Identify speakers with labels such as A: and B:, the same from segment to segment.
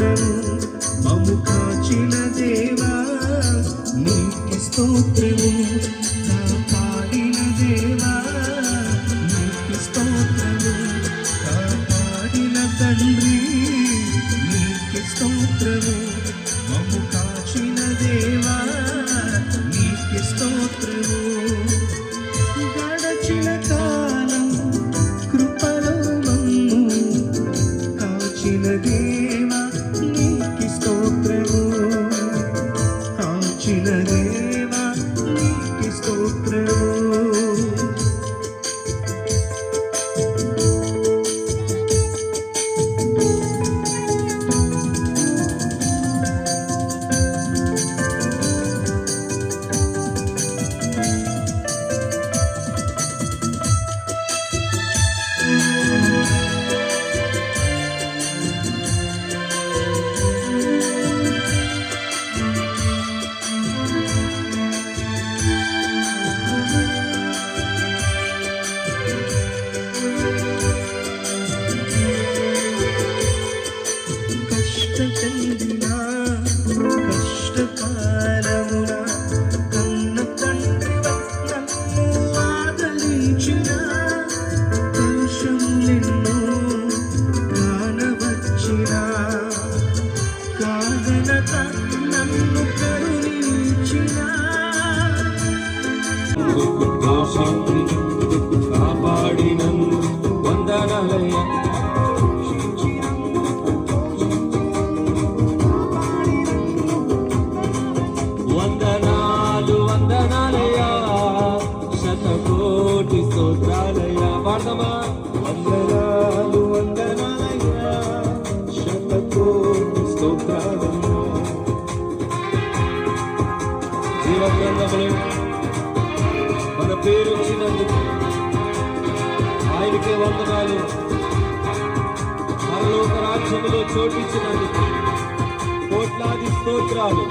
A: మము కాచిన దేవా నీకి స్తోత్రము కాపాడిన దేవా నీకి స్తోత్రము కాపాడిన తండ్రి నీకి స్తోత్రము మము కాచిన దేవా నీకి స్తోత్రము
B: జీవ గ్రంథములు మన పేరు వచ్చినందుకు ఆయనకే వందనాలు. పరలోక రాజ్యములో చోటించినందుకు కోట్లాది స్తోత్రాలు.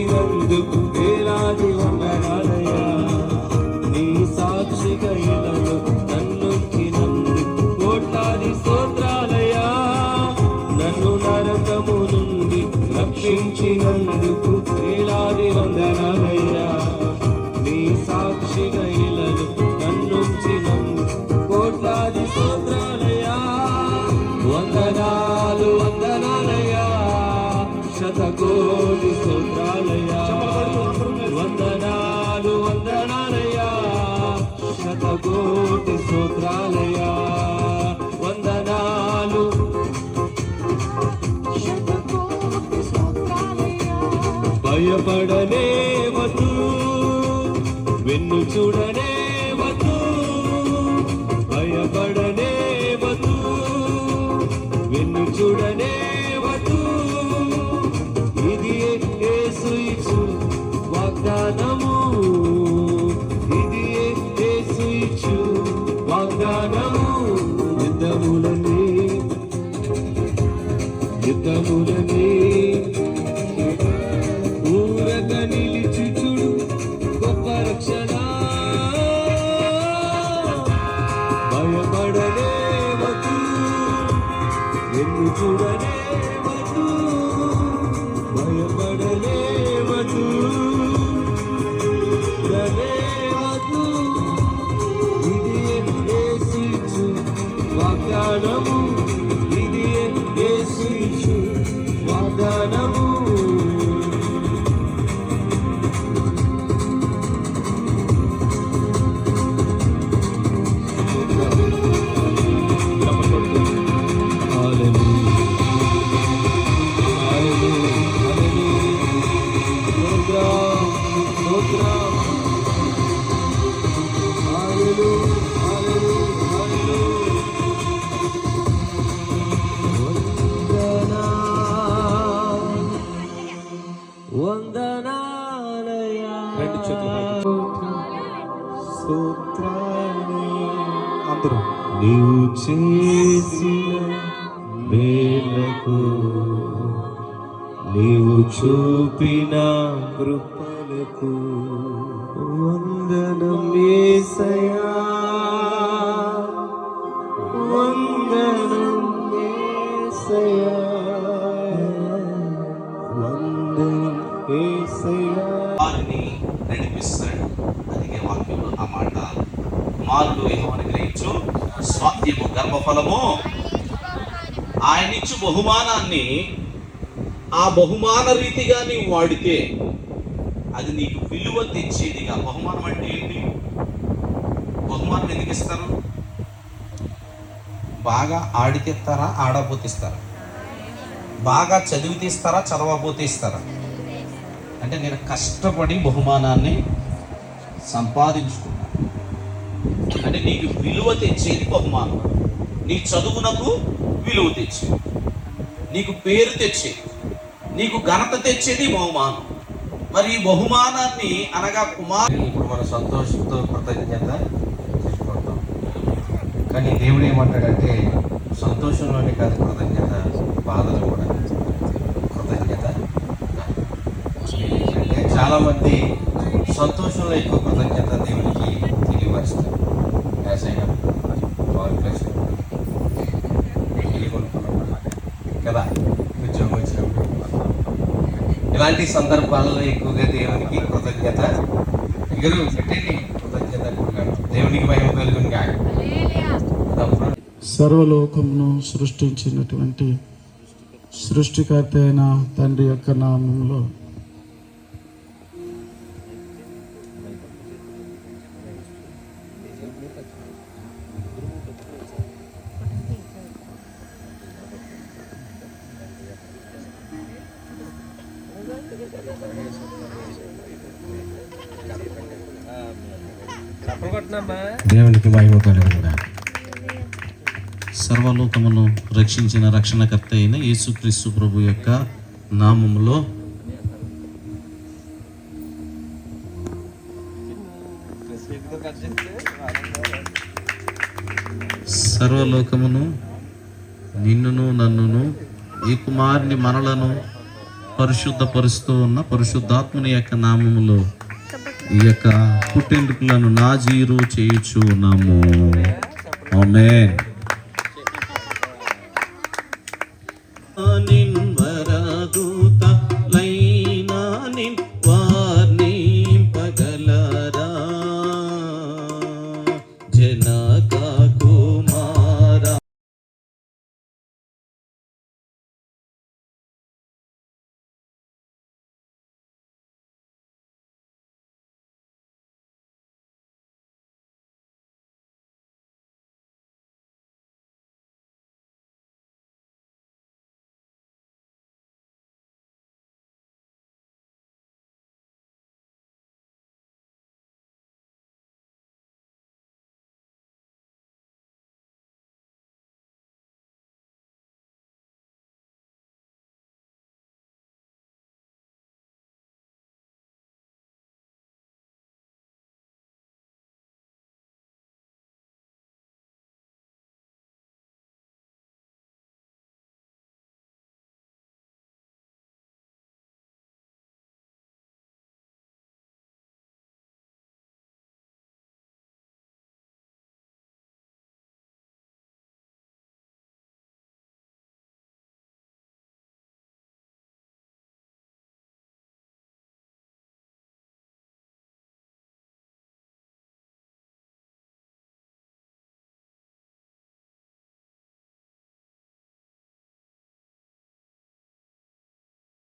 B: ಿರಂದು ಬೇಲಾಗಿ భయపడనే వద్దు వెన్ను చూడనే వద్దు భయపడనే వద్దు వెన్ను చూడనే 忍不住的泪 చూపిన కృపలకు వందనం యేసయ్యా వందనం యేసయ్యా వందనం యేసయ్యా
C: వారిని నడిపిస్తాడు. అందుకే వాక్యంలో ఆ మాట కుమారుడు ఏమని గ్రహించు స్వాస్థ్యము గర్భఫలము. ఆయన ఇచ్చు బహుమానాన్ని ఆ బహుమాన రీతిగా నీవు వాడితే అది నీకు విలువ తెచ్చేదిగా. బహుమానం అంటే ఏంటి? బహుమానం ఎందుకు ఇస్తారు? బాగా ఆడితే ఇస్తారా ఆడపోతే ఇస్తారా? బాగా చదివితే ఇస్తారా చదవకపోతే ఇస్తారా? అంటే నేను కష్టపడి బహుమానాన్ని సంపాదించుకున్నాను అంటే నీకు విలువ తెచ్చేది బహుమానం. నీ చదువునకు విలువ తెచ్చేది. నీకు పేరు తెచ్చేది. నీకు ఘనత తెచ్చేది బహుమానం. మరి ఈ బహుమానాన్ని అనగా కుమార్
B: ఇప్పుడు మన సంతోషంతో కృతజ్ఞత చెప్పుకుంటాం. కానీ దేవుడు ఏమంటాడంటే సంతోషంలోనే కాదు కృతజ్ఞత బాధలు కూడా. కృతజ్ఞత అంటే చాలామంది సంతోషంలో ఎక్కువ కృతజ్ఞత దేవునికి తెలియపరుస్తారు. యాజ్ అయినా ఇలాంటి సందర్భాలలో ఎక్కువగా దేవునికి కృతజ్ఞత ఎగురు పెట్టండి. కృతజ్ఞత దేవునికి మహిమ కలుగుని కాక
D: సర్వలోకమును సృష్టించినటువంటి సృష్టికర్త అయిన తండ్రి యొక్క నామంలో
B: దేవునికి మహిమ కలుగును
C: సర్వలోకమును రక్షించిన రక్షణకర్త అయిన యేసుక్రీస్తు ప్రభు యొక్క నామములో సర్వలోకమును నిన్నును నన్నును ఈ కుమారుని మనలను పరిశుద్ధపరుస్తూ ఉన్న పరిశుద్ధాత్మని యొక్క నామములో ఈ యొక్క పుట్టెంటుకులను నాజీరు చేయుచు ఉన్నాము. ఆమేన్